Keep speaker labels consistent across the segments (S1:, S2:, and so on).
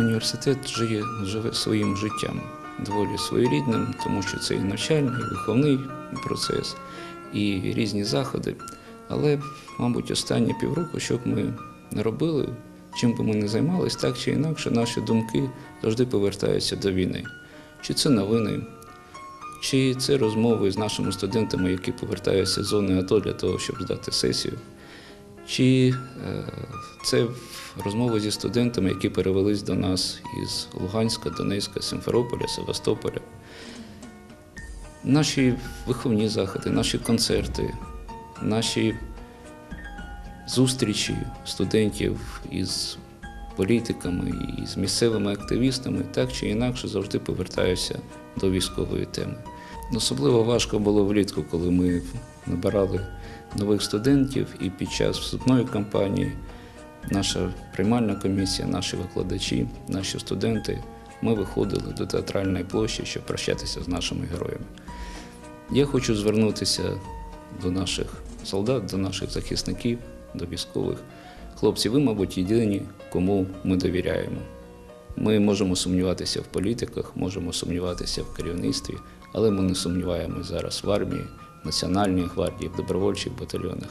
S1: Університет живе, живе своїм життям доволі своєрідним, тому що це і навчальний, і виховний процес, і різні заходи. Але, мабуть, останні півроку, що б ми не робили, чим би ми не займалися, так чи інакше, наші думки завжди повертаються до війни. Чи це новини, чи це розмови з нашими студентами, які повертаються з зони АТО для того, щоб здати сесію, чи е, це розмови зі студентами, які перевелись до нас із Луганська, Донецька, Симферополя, Севастополя. Наші виховні заходи, наші концерти, наші зустрічі студентів із політиками і з місцевими активістами так чи інакше завжди повертаюся до військової теми. Особливо важко було влітку, коли ми набирали нових студентів, і під час вступної кампанії наша приймальна комісія, наші викладачі, наші студенти, ми виходили до театральної площі, щоб прощатися з нашими героями. Я хочу звернутися до наших солдат, до наших захисників, до військових. Хлопці, ви, мабуть, єдині, кому ми довіряємо. Ми можемо сумніватися в політиках, можемо сумніватися в керівництві, але ми не сумніваємося зараз в армії, в Національній гвардії, в добровольчих батальйонах.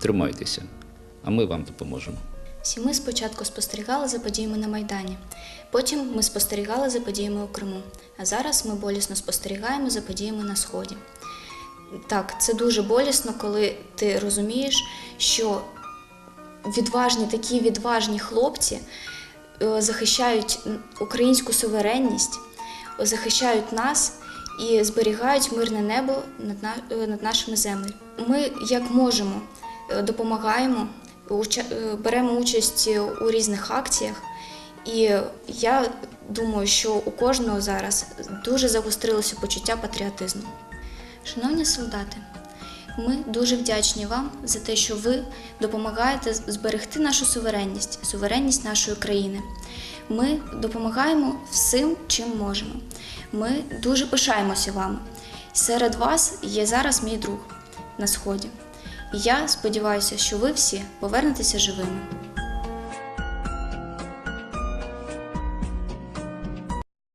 S1: Тримайтеся, а ми вам допоможемо.
S2: Всі ми спочатку спостерігали за подіями на Майдані, потім ми спостерігали за подіями у Криму, а зараз ми болісно спостерігаємо за подіями на Сході. Так, це дуже болісно, коли ти розумієш, що відважні, такі відважні хлопці е, захищають українську суверенність, е, захищають нас і зберігають мирне небо е, над нашими землями. Ми як можемо е, допомагаємо, е, беремо участь у різних акціях. І я думаю, що у кожного зараз дуже загострилося почуття патріотизму. Шановні солдати, ми дуже вдячні вам за те, що ви допомагаєте зберегти нашу суверенність, суверенність нашої країни. Ми допомагаємо всім, чим можемо. Ми дуже пишаємося вами. Серед вас є зараз мій друг на сході. І я сподіваюся, що ви всі повернетеся живими.